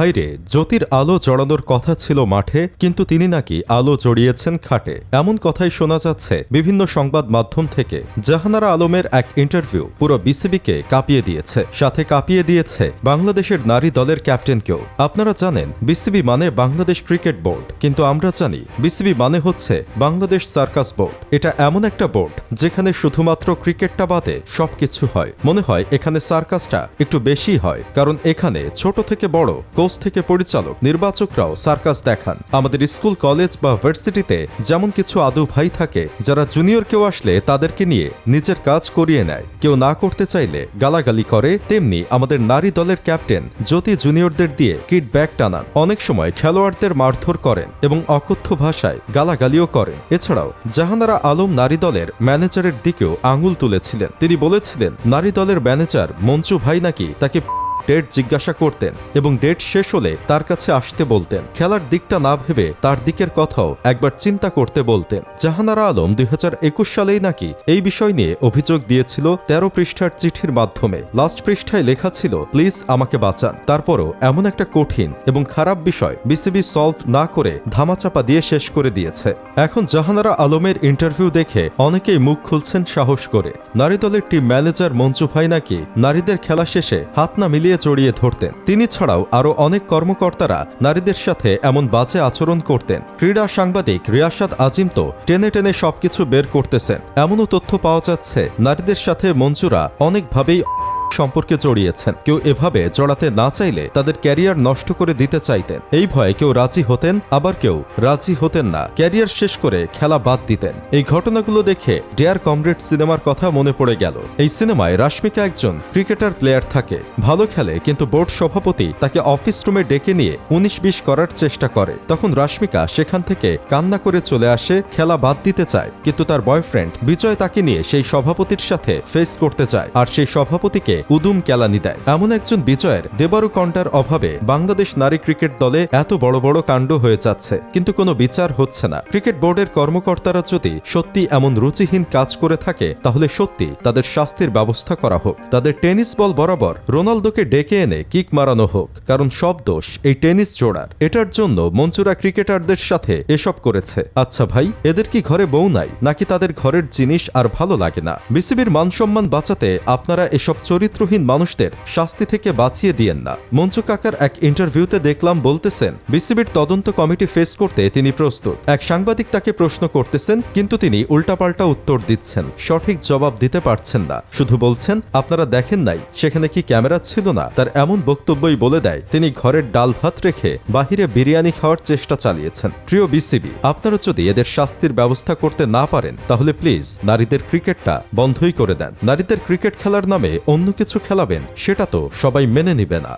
ভাইরে জ্যোতির আলো জড়ানোর কথা ছিল মাঠে, কিন্তু তিনি নাকি আলো জড়িয়েছেন খাটে। এমন কথাই শোনা যাচ্ছে বিভিন্ন সংবাদ মাধ্যম থেকে। জাহানারা আলমের এক ইন্টারভিউ পুরো বিসিবিকে কাঁপিয়ে দিয়েছে। সাথে কাঁপিয়ে দিয়েছে বাংলাদেশের নারী দলের ক্যাপ্টেনকেও। আপনারা জানেন, বিসিবি মানে বাংলাদেশ ক্রিকেট বোর্ড। কিন্তু আমরা জানি, বিসিবি মানে হচ্ছে বাংলাদেশ সার্কাস বোর্ড। এটা এমন একটা বোর্ড যেখানে শুধুমাত্র ক্রিকেটটা বাদে সবকিছু হয়। মনে হয় এখানে সার্কাসটা একটু বেশি হয়, কারণ এখানে ছোট থেকে বড় কোচ থেকে পরিচালক, নির্বাচকরাও সার্কাস দেখান। আমাদের স্কুল, কলেজ বা ভার্সিটিতে যেমন কিছু আদু ভাই থাকে, যারা জুনিয়র কেউ আসলে তাদেরকে নিয়ে নিজের কাজ করিয়ে নেয়। কেউ না করতে চাইলে গালাগালি করে, তেমনি আমাদের নারী দলের ক্যাপ্টেন জ্যোতি জুনিয়রদের দিয়ে কিট ব্যাগ টানান। অনেক সময় খেলোয়াড়দের মারধর করেন এবং অকথ্য ভাষায় গালাগালিও করেন। এছাড়াও জাহানারা আলম নারী দলের ম্যানেজারের দিকেও আঙুল তুলেছিলেন। তিনি বলেছিলেন, নারী দলের ম্যানেজার মঞ্জু ভাই নাকি তাকে ডেট জিজ্ঞাসা করতেন এবং ডেট শেষ হলে তার কাছে আসতে বলতেন। খেলার দিকটা না ভেবে তার দিকের কথাও একবার চিন্তা করতে বলতেন। জাহানারা আলম দুই হাজার একুশ সালেই নাকি এই বিষয় নিয়ে অভিযোগ দিয়েছিল তেরো পৃষ্ঠার চিঠির মাধ্যমে। লাস্ট পৃষ্ঠায় লেখা ছিল, প্লিজ আমাকে বাঁচান। তারপরও এমন একটা কঠিন এবং খারাপ বিষয় বিসিবি সলভ না করে ধামাচাপা দিয়ে শেষ করে দিয়েছে। এখন জাহানারা আলমের ইন্টারভিউ দেখে অনেকেই মুখ খুলছেন সাহস করে। নারী দলের টিম ম্যানেজার মঞ্জু ভাই নাকি নারীদের খেলা শেষে হাত না মিলিয়ে জড়িয়ে জড়িয়ে ধরতেন। তিনি ছাড়াও আরও অনেক কর্মকর্তারা নারীদের সাথে এমন বাজে আচরণ করতেন। ক্রীড়া সাংবাদিক রিয়াসাদ আজিম তো টেনে টেনে সবকিছু বের করতেছেন। এমনও তথ্য পাওয়া যাচ্ছে, নারীদের সাথে মঞ্জুরা অনেকভাবেই সম্পর্কে জড়িয়েছেন। কেউ এভাবে জড়াতে না চাইলে তাদের ক্যারিয়ার নষ্ট করে দিতে চাইতেন। এই ভয়ে কেউ রাজি হতেন, আবার কেউ রাজি হতেন না। ক্যারিয়ার শেষ করে খেলা বাদ দিতেন। এই ঘটনাগুলো দেখে ডেয়ার কমরেড সিনেমার কথা মনে পড়ে গেল। এই সিনেমায় রাশ্মিকা একজন ক্রিকেটার প্লেয়ার থাকে। ভালো খেলে, কিন্তু বোর্ড সভাপতি তাকে অফিস রুমে ডেকে নিয়ে উনিশ বিশ করার চেষ্টা করে। তখন রাশ্মিকা সেখান থেকে কান্না করে চলে আসে, খেলা বাদ দিতে চায়। কিন্তু তার বয়ফ্রেন্ড বিজয় তাকে নিয়ে সেই সভাপতির সাথে ফেস করতে চায়। আর সেই সভাপতিকে উদুম কেলানি দেয়। এমন একজন বিজয়ের দেবারু কন্টার অভাবে বাংলাদেশ নারী ক্রিকেট দলে এত বড় বড় কাণ্ড হয়ে যাচ্ছে, কিন্তু কোনো বিচার হচ্ছে না। ক্রিকেট বোর্ডের কর্মকর্তারা যদি সত্যি এমন রুচিহীন কাজ করে থাকে, তাহলে সত্যি তাদের শাস্তির ব্যবস্থা করা হোক। তাদের টেনিস বল বরাবর রোনালদোকে ডেকে এনে কিক মারানো হোক, কারণ সব দোষ এই টেনিস জোড়ার। এটার জন্য মঞ্চুরা ক্রিকেটারদের সাথে এসব করেছে। আচ্ছা ভাই, এদের কি ঘরে বউ নাই, নাকি তাদের ঘরের জিনিস আর ভালো লাগে না? বিসিবির মানসম্মান বাঁচাতে আপনারা এসব চরিত্রহীন মানুষদের শাস্তি থেকে বাঁচিয়ে দিয়েন না। মঞ্চু কাকার এক ইন্টারভিউতে দেখলাম বলতেছেন, বিসিবির তদন্ত কমিটি ফেস করতে তিনি প্রস্তুত। এক সাংবাদিক তাকে প্রশ্ন করতেছেন, কিন্তু তিনি উল্টাপাল্টা উত্তর দিচ্ছেন, সঠিক জবাব দিতে পারছেন না। শুধু বলছেন, আপনারা দেখেন নাই, সেখানে কি ক্যামেরা ছিল না? তার এমন বক্তব্যই বলে দেয়, তিনি ঘরের ডাল ভাত রেখে বাহিরে বিরিয়ানি খাওয়ার চেষ্টা চালিয়েছেন। প্রিয় বিসিবি, আপনারা যদি এদের শাস্তির ব্যবস্থা করতে না পারেন, তাহলে প্লিজ নারীদের ক্রিকেটটা বন্ধই করে দেন। নারীদের ক্রিকেট খেলার নামে অন্য কিছু খেলাবেন সেটা তো সবাই মেনে নিবে না।